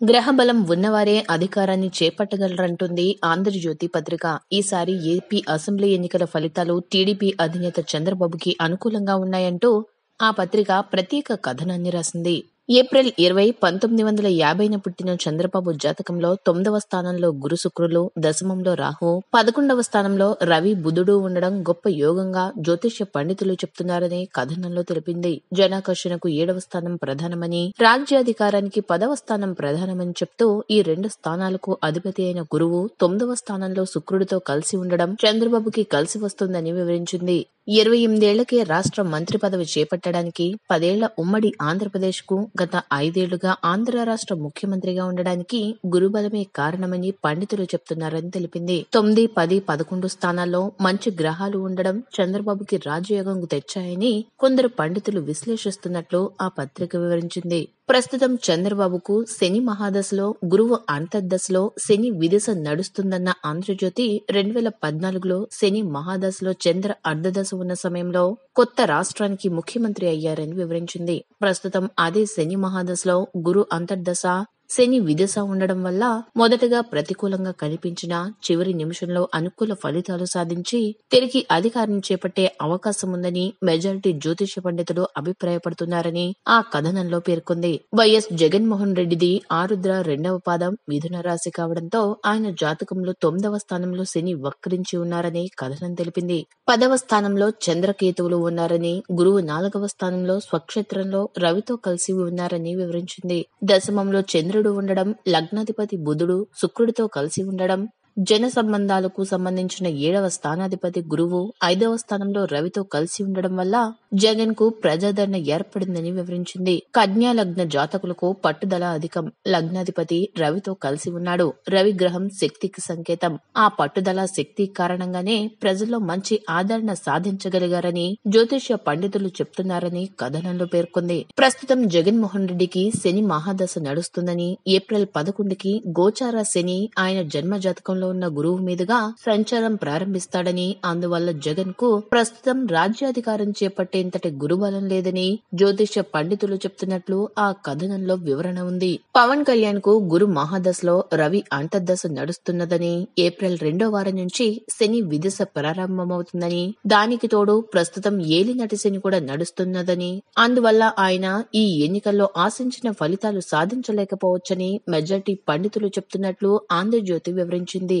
గ్రహబలం ఉన్నవారే అధికారాన్ని చేపట్టగలరంటుంది ఆంధ్రజ్యోతి పత్రిక. ఈసారి ఏపీ అసెంబ్లీ ఎన్నికల ఫలితాలు టీడీపీ అధినేత చంద్రబాబుకి అనుకూలంగా ఉన్నాయంటూ ఆ పత్రిక ప్రత్యేక కథనాన్ని రాసింది. ఏప్రిల్ ఇరవై పంతొమ్మిది వందల యాభైన పుట్టిన చంద్రబాబు జాతకంలో తొమ్మిదవ స్థానంలో గురు శుక్రులు దశమంలో రాహు పదకొండవ స్థానంలో రవి బుధుడు ఉండడం గొప్ప యోగంగా జ్యోతిష్య పండితులు చెప్తున్నారని కథనంలో తెలిపింది. జనాకర్షణకు ఏడవ స్థానం ప్రధానమని రాజ్యాధికారానికి పదవ స్థానం ప్రధానమని చెప్తూ ఈ రెండు స్థానాలకు అధిపతి అయిన గురువు తొమ్మిదవ స్థానంలో శుక్రుడితో కలిసి ఉండడం చంద్రబాబుకి కలిసి వస్తుందని వివరించింది. ఇరవై ఎనిమిదేళ్ళకే రాష్ట్ర మంత్రి పదవి చేపట్టడానికి పదేళ్ళ ఉమ్మడి ఆంధ్రప్రదేశ్కు గత ఐదేళ్ళుగా ఆంధ్ర రాష్ట్ర ముఖ్యమంత్రిగా ఉండడానికి గురుబలమే కారణమని పండితులు చెప్తున్నారని తెలిపింది. తొమ్మిది పది పదకొండు స్థానాల్లో మంచి గ్రహాలు ఉండడం చంద్రబాబుకి రాజయోగం తెచ్చాయని కొందరు పండితులు విశ్లేషిస్తున్నట్లు ఆ పత్రిక వివరించింది. ప్రస్తుతం చంద్రబాబుకు శని మహాదశలో గురువు అంతర్దశలో శని విదశ నడుస్తుందన్న ఆంధ్రజ్యోతి రెండు వేల పద్నాలుగులో శని మహాదశలో చంద్ర అర్ధదశ ఉన్న సమయంలో కొత్త రాష్ట్రానికి ముఖ్యమంత్రి అయ్యారని వివరించింది. ప్రస్తుతం అదే శని మహాదశలో గురు అంతర్దశ శని విదశ ఉండడం వల్ల మొదటగా ప్రతికూలంగా కనిపించిన చివరి నిమిషంలో అనుకూల ఫలితాలు సాధించి తిరిగి అధికారం చేపట్టే అవకాశం ఉందని మెజారిటీ జ్యోతిష పండితులు అభిప్రాయపడుతున్నారని ఆ కథనంలో పేర్కొంది. వైఎస్ జగన్మోహన్ రెడ్డిది ఆరుద్ర రెండవ పాదం మిథున రాశి కావడంతో ఆయన జాతకంలో తొమ్మిదవ స్థానంలో శని వక్రించి ఉన్నారని కథనం తెలిపింది. పదవ స్థానంలో చంద్రకేతువులు ఉన్నారని గురువు నాలుగవ స్థానంలో స్వక్షేత్రంలో రవితో కలిసి ఉన్నారని వివరించింది. దశమంలో చంద్రుడు ఉండడం లగ్నాధిపతి బుధుడు శుక్రుడితో కలిసి ఉండడం జన సంబంధాలకు సంబంధించిన ఏడవ స్థానాధిపతి గురువు ఐదవ స్థానంలో రవితో కలిసి ఉండడం వల్ల జగన్కు ప్రజాదరణ ఏర్పడిందని వివరించింది. కన్యా లగ్న జాతకులకు పట్టుదల అధికం. లగ్నాధిపతి రవితో కలిసి ఉన్నాడు. రవి గ్రహం శక్తికి సంకేతం. ఆ పట్టుదల శక్తి కారణంగానే ప్రజల్లో మంచి ఆదరణ సాధించగలిగారని జ్యోతిష్య పండితులు చెప్తున్నారని కథనంలో పేర్కొంది. ప్రస్తుతం జగన్మోహన్ రెడ్డికి శని మహాదశ నడుస్తుందని ఏప్రిల్ పదకొండుకి గోచార శని ఆయన జన్మ జాతకంలో ఉన్న గురువు మీదుగా సంచారం ప్రారంభిస్తాడని అందువల్ల జగన్కు ప్రస్తుతం రాజ్యాధికారం చేపట్టే అంతటి గురుబలం లేదని జ్యోతిష్య పండితులు చెప్తున్నట్లు ఆ కథనంలో వివరణ ఉంది. పవన్ కళ్యాణ్కు గురు మహాదశలో రవి అంతర్దశ నడుస్తున్నదని ఏప్రిల్ రెండో వారం నుంచి శని విదిశ ప్రారంభమవుతుందని దానికి తోడు ప్రస్తుతం ఏలినటి శని కూడా నడుస్తున్నదని అందువల్ల ఆయన ఈ ఎన్నికల్లో ఆశించిన ఫలితాలు సాధించలేకపోవచ్చని మెజార్టీ పండితులు చెప్తున్నట్లు ఆంధ్రజ్యోతి వివరించింది.